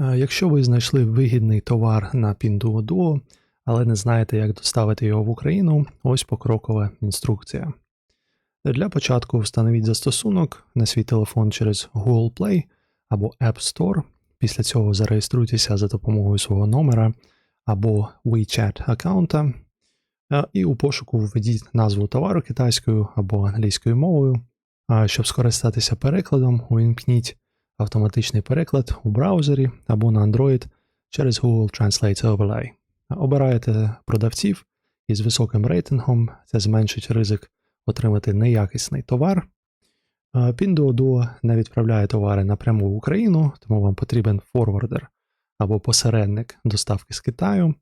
Якщо ви знайшли вигідний товар на Pinduoduo, але не знаєте, як доставити його в Україну, ось покрокова інструкція. Для початку встановіть застосунок на свій телефон через Google Play або App Store. Після цього зареєструйтеся за допомогою свого номера або WeChat аккаунта. І у пошуку введіть назву товару китайською або англійською мовою. Щоб скористатися перекладом, увімкніть автоматичний переклад у браузері або на Android через Google Translate Overlay. Обираєте продавців із високим рейтингом, це зменшить ризик отримати неякісний товар. Е, Pinduoduo не відправляє товари напряму в Україну, тому вам потрібен форвардер або посередник доставки з Китаю.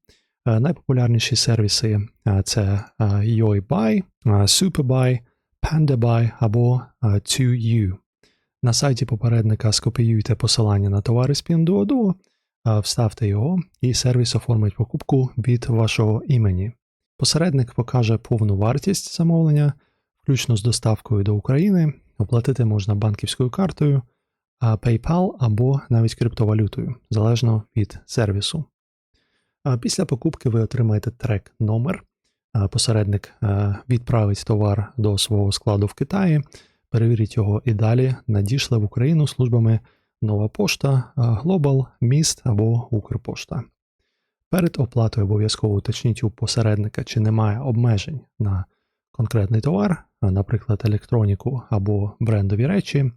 Е, Найпопулярніші сервіси е, це е, YoiBuy, е, SuperBuy, PandaBuy або е, 2U. На сайті попередника скопіюйте посилання на товари з Pinduoduo, е, вставте його, і сервіс оформить покупку від вашого імені. Посередник покаже повну вартість замовлення, включно з доставкою до України. Оплатити можна банківською картою, PayPal або навіть криптовалютою, залежно від сервісу. Після покупки ви отримаєте трек номер. Посередник е, відправить товар до свого складу в Китаї, перевірить його і далі надійшли в Україну службами Нова Пошта, Global, Міст або Укрпошта. Перед оплатою обов'язково уточніть у посередника, чи немає обмежень на конкретний товар, наприклад, електроніку або брендові речі.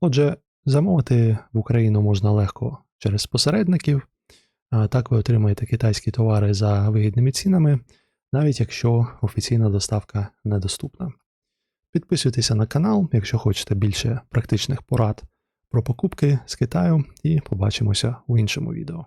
Отже, замовити в Україну можна легко через посередників. Так ви отримаєте китайські товари за вигідними цінами, навіть якщо офіційна доставка недоступна. Підписуйтеся на канал, якщо хочете більше практичних порад про покупки з Китаю, і побачимося у іншому відео.